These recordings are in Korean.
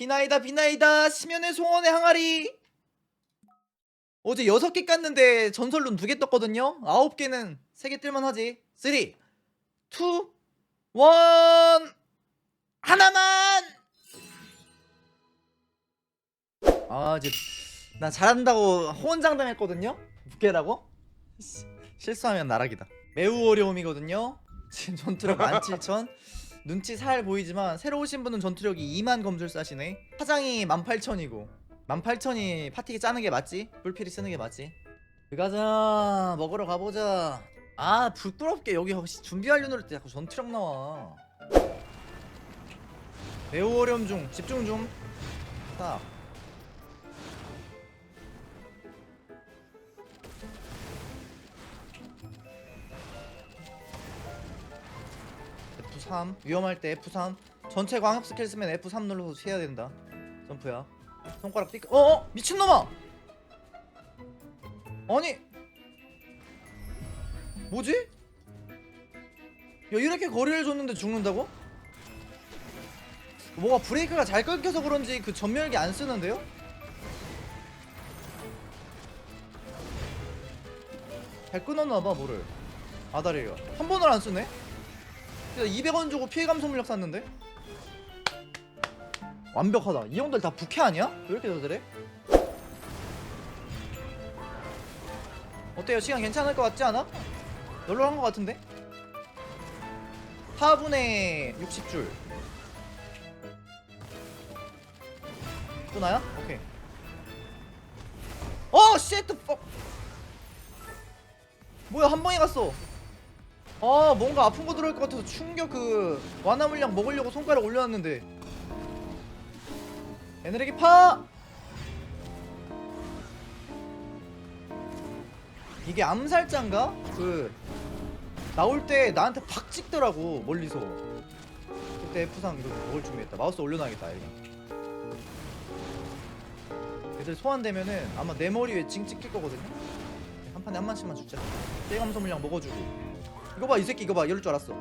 비나이다 비나이다 심연의 송원의 항아리. 어제 6개 깠는데 전설룬 2개 떴거든요. 9개는 3개 뜰만 하지. 3 2 1 하나만. 아 이제 나 잘한다고 호언장담했거든요. 6개라고? 실수하면 나락이다. 매우 어려움이거든요. 지금 전투력 17,000 눈치 살 보이지만 새로 오신 분은 전투력이 2만 검술사시네. 파장이 18,000이고. 18,000이 파티기 짜는 게 맞지? 뿔필이 쓰는 게 맞지? 가자. 먹으러 가보자. 아 부끄럽게 여기 혹시 준비하려는 때 자꾸 전투력 나와. 매우 어려움 중 집중 좀 딱 F3 위험할 때 F3 전체 광역 스킬 쓰면 F3 눌러서 피해야 된다. 점프야. 손가락 삐끗 어어? 미친놈아! 아니! 뭐지? 야 이렇게 거리를 줬는데 죽는다고? 뭐가 브레이크가 잘 끊겨서 그런지 그 전멸기 안 쓰는데요? 잘 끊었나봐 뭐를. 아다리가 한 번을 안 쓰네? 200원 주고 피해 감소 물약 샀는데? 완벽하다. 이 형들 다 부캐 아니야? 왜 이렇게 저들해? 어때요? 시간 괜찮을 것 같지 않아? 널널한 것 같은데? 4분의 60줄 또 나야? 오케이 어! 쉣! 퍽 뭐야 한 방에 갔어 아 뭔가 아픈 거 들어올 것 같아서 충격 그 완화 물량 먹으려고 손가락 올려놨는데. 에너지 파! 이게 암살자인가? 그 나올 때 나한테 팍 찍더라고 멀리서. 그때 F상 이거 먹을 준비했다. 마우스 올려놔야겠다 여기 애들 소환되면은 아마 내 머리 위에 징 찍힐 거거든요? 한 판에 한 만씩만 주자. 떼감소 물량 먹어주고 이거 봐 이 새끼 이거 봐. 이럴 줄 알았어.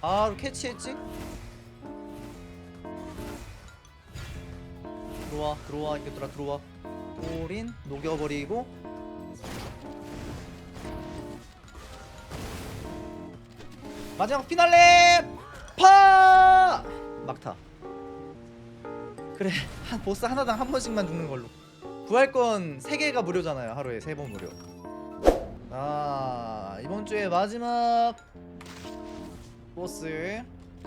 바로 캐치했지? 들어와 들어와 이것들아 들어와. 돌인 녹여버리고. 마지막 피날레! 파! 막타. 그래 한 보스 하나당 한 번씩만 죽는 걸로. 부활권 3개가 무료잖아요 하루에 3번 무료. 아 이번 주에 마지막 보스.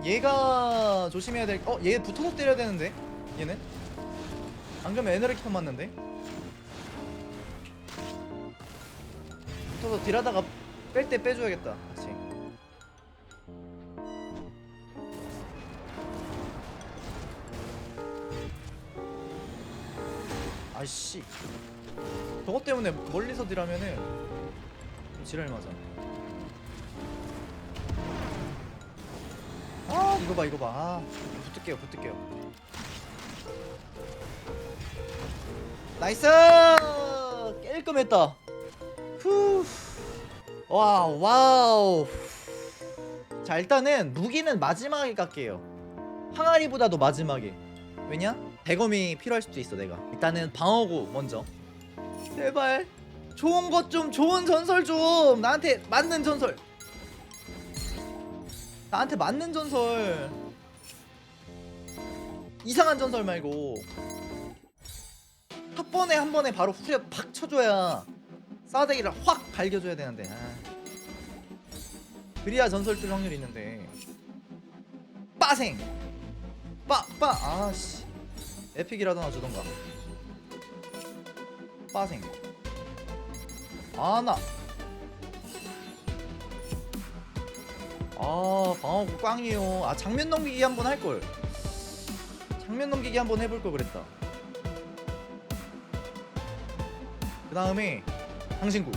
얘가 조심해야 될 어? 얘 붙어서 때려야 되는데 얘는 안 그러면 켜 맞는데. 붙어서 딜하다가 뺄 때 빼줘야겠다 같이. 아이씨. 저것 때문에 멀리서 딜하면은 좀 지랄 맞아 아 이거 봐 이거 봐. 아, 붙을게요 붙을게요. 나이스! 깔끔했다. 후. 와 와우. 자 일단은 무기는 마지막에 깎게요. 항아리보다도 마지막에. 왜냐? 대검이 필요할 수도 있어 내가. 일단은 방어구 먼저. 제발 좋은 것 좀 좋은 전설 좀. 나한테 맞는 전설. 나한테 맞는 전설. 이상한 전설 말고. 첫 번에 한 번에 바로 후려 팍 쳐줘야 싸대기를 확 갈겨줘야 되는데. 아. 그래야 전설 뜰 확률이 있는데. 빠생. 빠빠. 아씨. 에픽이라도 하나 주던가. 빠생 아나. 아 방어구 꽝이요. 아 장면 넘기기 한번 할걸. 장면 넘기기 한번 해볼 걸 그랬다. 그 다음에 당신구.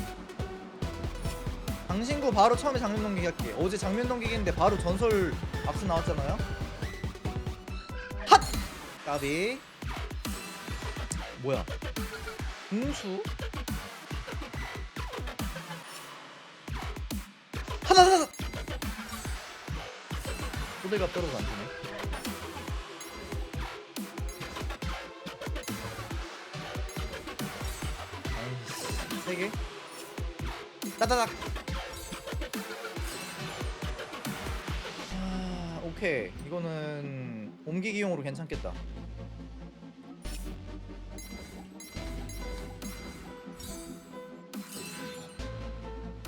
당신구 바로 처음에 장면 넘기기 할게. 어제 장면 넘기기 했는데 바로 전설 악수 나왔잖아요. 핫! 까비. 뭐야? 궁수 소대가 떨어져 안 되네. 세 개? 따다닥! 아, 오케이. 이거는 옮기기용으로 괜찮겠다.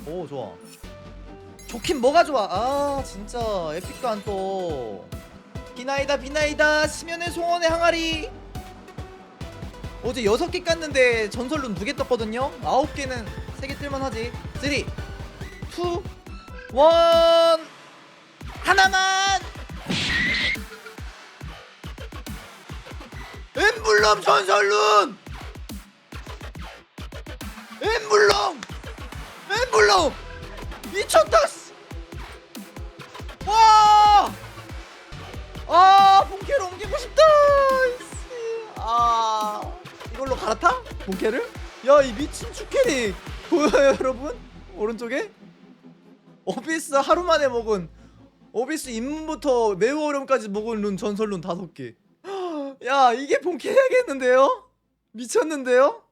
오, 좋아. 좋긴 뭐가 좋아? 아 진짜 에픽도 안떠. 비나이다 비나이다. 심연의 송원의 항아리. 어제 6개 깠는데 전설룬 2개 떴거든요. 9개는 3개 뜰만하지. 3 2 1 하나만. 엠블럼 전설룬 엠블럼. 엠블럼. 미쳤다 옮기고 싶다. 씨. 아, 이걸로 갈아타? 본캐를? 야, 이 미친 축캐리 보여요, 여러분? 오른쪽에? 오비스 하루 만에 먹은 오비스 입문부터 매우 어려움까지 먹은 룬 전설 룬 다섯 개. 야, 이게 본캐 해야겠는데요? 미쳤는데요?